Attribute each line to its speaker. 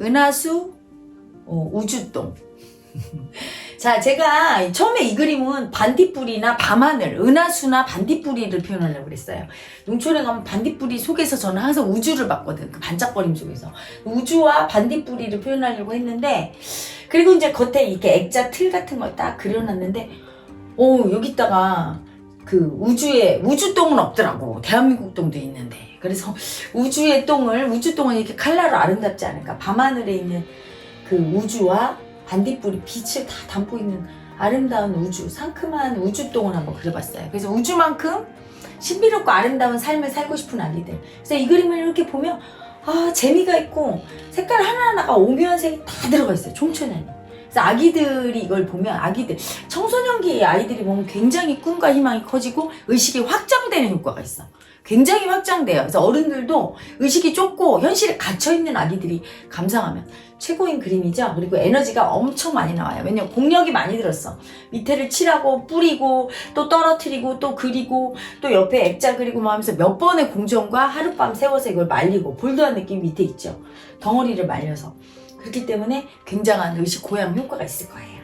Speaker 1: 은하수 어, 우주똥. 자, 제가 처음에 이 그림은 반딧불이나 밤하늘, 은하수나 반딧불이를 표현하려고 그랬어요. 농촌에 가면 반딧불이 속에서 저는 항상 우주를 봤거든. 그 반짝거림 속에서. 우주와 반딧불이를 표현하려고 했는데, 그리고 이제 겉에 이렇게 액자 틀 같은 걸 딱 그려놨는데, 오, 여기다가 그 우주에, 우주 똥은 없더라고. 대한민국 똥도 있는데. 그래서 우주의 똥을, 우주 똥은 이렇게 칼라로 아름답지 않을까. 밤하늘에 있는 그 우주와 반딧불이 빛을 다 담고 있는 아름다운 우주, 상큼한 우주 똥을 한번 그려봤어요. 그래서 우주만큼 신비롭고 아름다운 삶을 살고 싶은 아기들. 그래서 이 그림을 이렇게 보면 아 재미가 있고 색깔 하나하나가 오묘한 색이 다 들어가 있어요. 총천연이. 아기들이 이걸 보면 아기들 청소년기 아이들이 보면 굉장히 꿈과 희망이 커지고 의식이 확장되는 효과가 있어. 굉장히 확장돼요. 그래서 어른들도 의식이 좁고 현실에 갇혀 있는 아기들이 감상하면 최고인 그림이죠. 그리고 에너지가 엄청 많이 나와요. 왜냐면 공력이 많이 들었어. 밑에를 칠하고 뿌리고 또 떨어뜨리고 또 그리고 또 옆에 액자 그리고 뭐 하면서 몇 번의 공정과 하룻밤 세워서 이걸 말리고 볼드한 느낌 밑에 있죠. 덩어리를 말려서. 그렇기 때문에 굉장한 의식 고양 효과가 있을 거예요.